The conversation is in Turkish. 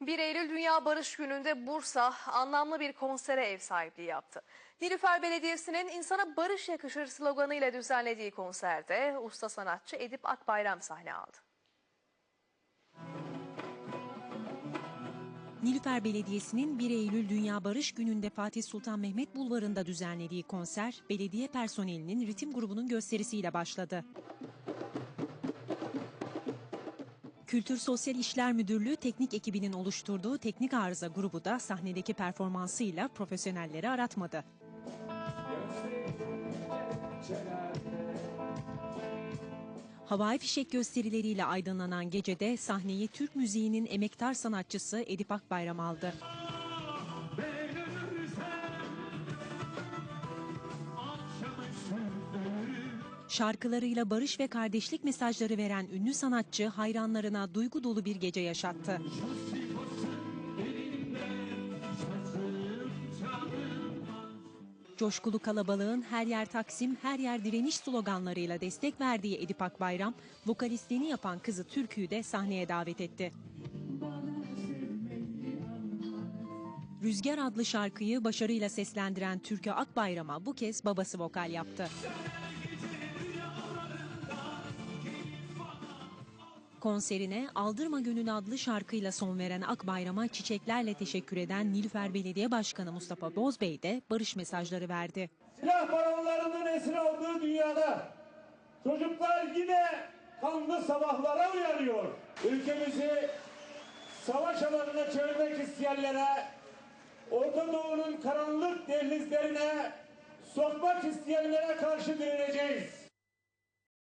1 Eylül Dünya Barış Günü'nde Bursa anlamlı bir konsere ev sahipliği yaptı. Nilüfer Belediyesi'nin insana barış yakışır sloganıyla düzenlediği konserde usta sanatçı Edip Akbayram sahne aldı. Nilüfer Belediyesi'nin 1 Eylül Dünya Barış Günü'nde Fatih Sultan Mehmet Bulvarı'nda düzenlediği konser, belediye personelinin ritim grubunun gösterisiyle başladı. Kültür Sosyal İşler Müdürlüğü teknik ekibinin oluşturduğu teknik arıza grubu da sahnedeki performansıyla profesyonelleri aratmadı. Havai fişek gösterileriyle aydınlanan gecede sahneyi Türk müziğinin emektar sanatçısı Edip Akbayram aldı. Şarkılarıyla barış ve kardeşlik mesajları veren ünlü sanatçı hayranlarına duygu dolu bir gece yaşattı. Coşkulu kalabalığın her yer Taksim, her yer direniş sloganlarıyla destek verdiği Edip Akbayram, vokalistliğini yapan kızı Türkü'yü de sahneye davet etti. Rüzgar adlı şarkıyı başarıyla seslendiren Türkü Akbayram'a bu kez babası vokal yaptı. Konserine Aldırma Gönül adlı şarkıyla son veren Akbayram'a çiçeklerle teşekkür eden Nilüfer Belediye Başkanı Mustafa Bozbey de barış mesajları verdi. Silah baronlarının esir olduğu dünyada çocuklar yine kanlı sabahlara uyanıyor. Ülkemizi savaş alanına çevirmek isteyenlere, Orta Doğu'nun karanlık dehlizlerine sokmak isteyenlere karşı direneceğiz.